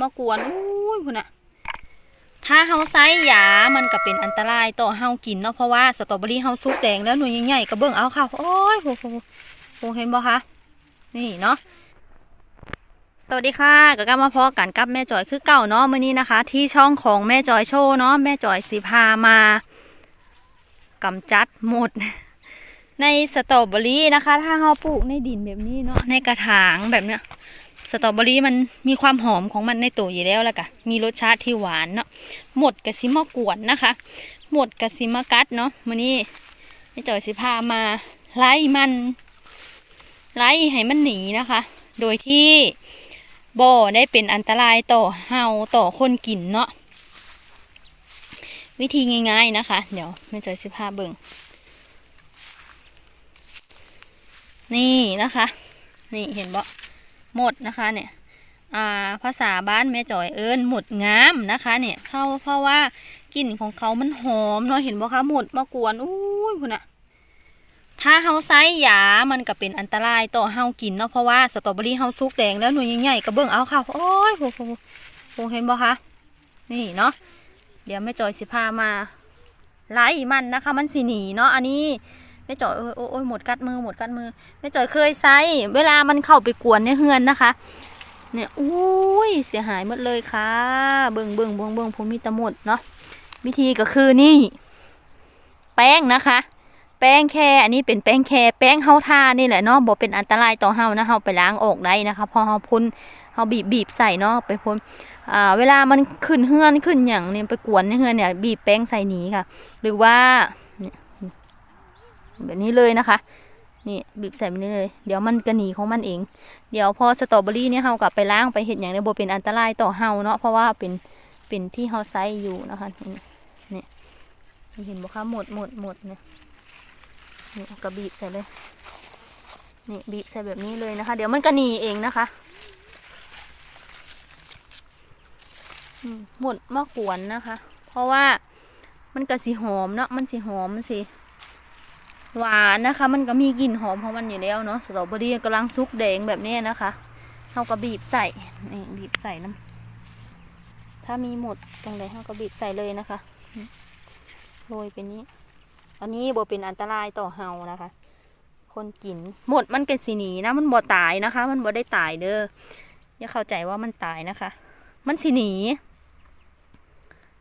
มากวนอุ้ยพุ่นน่ะถ้าเฮาใช้ยา มันก็เป็นอันตรายต่อเฮากินเนาะเพราะว่าสตรอเบอรี่เฮาสุกแดงแล้วหน่วยใหญ่ๆก็เบิ่งเอาค่ะโอ้ยโหโหโหเห็นบ่คะนี่เนาะสวัสดีค่ะก็กลับมาพอกันกับแม่จอยคือเก่าเนาะมื้อนี้นะคะ ที่ช่องของแม่จอยโชว์เนาะแม่จอยสิพามากำจัดหมด ในสตรอเบอรี่นะคะ ถ้าเฮาปลูกในดินแบบนี้เนาะในกระถางแบบเนี้ย ตรอเบอรี่มันมีความหอมของมันในตัวอยู่แล้วแหละค่ะมีรสชาติที่หวานเนาะหมดกะซิมากวนนะคะ หมดกะซิมากัดเนาะมื้อนี้แม่จอยสิพามาไล่มัน ไล่ให้มันหนีนะคะ โดยที่บ่ได้เป็นอันตรายต่อเฮาต่อคนกินเนาะวิธีง่ายๆนะคะ เดี๋ยวแม่จอยสิพาเบิ่งนี่นะคะ นี่เห็นบ่ หมดนะคะเนี่ยาภาษาบ้านแม่จอยเอิญหมดงามนะคะ เนี่ยเข้าเพราะว่ากลิ่นของเขามันหอมเนาะเห็นบ่คะหมดมากวนอุ้ยพุ่นอะถ้าเฮาใช้ยามันก็เป็นอันตรายต่อเฮากินเนาะเพราะว่าสตรอเบอรี่เฮาสุกแดงแล้วหน่วยใหญ่ๆก็เบิ่งเอาค่ะโอ้ยโหโหโหเห็นบ่คะนี่เนาะเดี๋ยวแม่จอยสิพามาไล่มันนะคะ มันสิหนีเนาะอันนี้ แม่จอยโอ้ยโอ้ยโอ้ยหมดกัดมือหมดกัดมือแม่จอยเคยใช้เวลามันเข้าไปกวนในเฮือนนะคะ เนี่ยอุ้ยเสียหายหมดเลยค่ะ เบิ่งเบิ่งเบิ่งเบิ่งผมมีตะหมดเนาะวิธีก็คือนี่ แป้งนะคะ แป้งแค่อันนี้เป็นแป้งแค่แป้งเฮาทานี่แหละเนาะบอกเป็นอันตรายต่อเฮานะเฮาไปล้างออกได้นะคะ พอเฮาพ่นเฮาบีบบีบใส่เนาะไปพ่นอ่าเวลามันขึ้นเฮือนขึ้นอย่างเนี่ยไปกวนในเฮือนเนี่ยบีบแป้งใส่หนีค่ะ หรือว่า แบบนี้เลยนะคะ นี่บีบใส่ไปนี่เลย เดี๋ยวมันก็หนีของมันเอง เดี๋ยวพอสตรอเบอรี่เนี่ยเฮากลับไปล้างไปเห็ดอย่างเดียวบ่เป็นอันตรายต่อเฮาเนาะเพราะว่าเป็นเป็นที่เฮาไซอยู่นะคะนี่นี่เห็นบ่คะหมดหมดหมดเนี่ยนี่กระบีบใส่เลยนี่บีบใส่แบบนี้เลยนะคะ เดี๋ยวมันก็หนีเองนะคะหมดมะกวนนะคะ เพราะว่ามันก็สีหอมเนาะมันสีหอมมันสี หวานนะคะ มันก็มีกลิ่นหอมของมันอยู่แล้วเนาะสตรอเบอรี่กำลังซุกแดงแบบนี้นะคะเราก็บีบใส่นี่บีบใส่น้ำถ้ามีหมดตรงไหนเราก็บีบใส่เลยนะคะโรยไปนี้ อันนี้บ่เป็นอันตรายต่อเฮานะคะ คนกินหมดมันก็สีหนีนะ มันบ่ตายนะคะ มันบ่ได้ตายเด้ออย่าเข้าใจว่ามันตายนะคะ มันสีหนี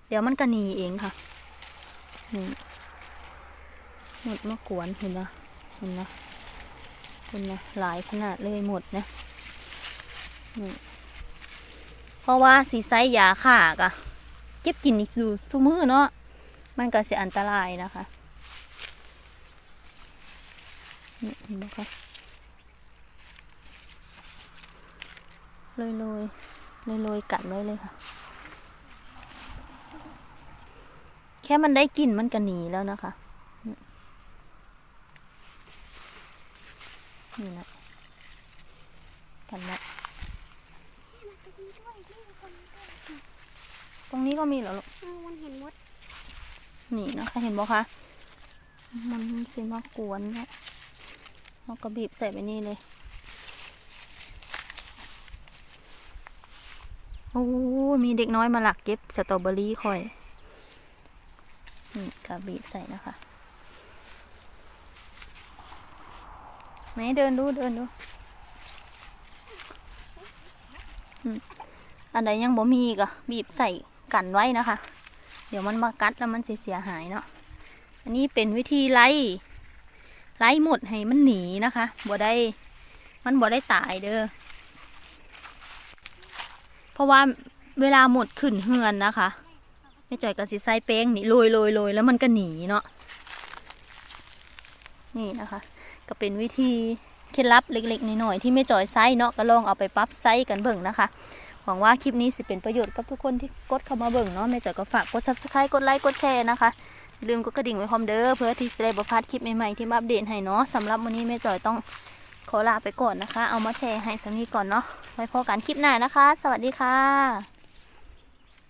เดี๋ยวมันก็หนีเองค่ะนี่ หมดมะกวนเห็นนะเห็นนะเห็นนะหลายขนาดเลยหมดนะนี่เพราะว่าสีไซยาขากะเก็บกินอยู่ทุกมือเนาะมันก็เสียอันตรายนะคะนี่เห็นไหมคะโรยโรยโรยโรยๆกัดไว้เลยค่ะ แค่มันได้กลิ่นมันก็หนีแล้วนะคะ นี่นะกันละตรงนี้ก็มีเหรอลูกเออมันเห็นมด นี่นะคะเห็นบ่คะ มันสิมากวนเนี่ยเราก็บีบใส่ไปนี่เลย โอ้ มีเด็กน้อยมาหลักเก็บสตรอเบอรี่คอย นี่ก็บีบใส่นะคะ ไหนเดินดูเดินดูอันใดยังบ่มีอีก็บีบใส่กันไว้นะคะ เดี๋ยวมันมากัดแล้วมันเสียหายเนาะอันนี้เป็นวิธีไล่ไล่หมดให้มันหนีนะคะบ่ได้มันบ่ได้ตายเด้อเพราะว่าเวลาหมดขึ้นเฮือนนะคะแม่จ่อยก็สิใส่แป้งนี่โรยโรยโรยแล้วมันก็หนีเนาะนี่นะคะ ก็เป็นวิธีเคล็ดลับเล็กๆน้อยๆที่แม่จ่อยไซเนาะก็ลองเอาไปปรับไซกันเบิ่งนะคะหวังว่าคลิปนี้สิเป็นประโยชน์กับทุกคนที่กดเข้ามาเบิ่งเนาะแม่จ่อยก็ฝากกด subscribe กดไลค์กดแชร์นะคะลืมกดกระดิ่งไว้พร้อมเด้อเพื่อที่จะได้บ่พลาดคลิปใหม่ๆที่มาอัปเดตให้เนาะสำหรับวันนี้แม่จ่อยต้องขอลาไปก่อนนะคะ เอามาแชร์ให้สักนี้ก่อนเนาะไว้พบกันคลิปหน้านะคะ สวัสดีค่ะ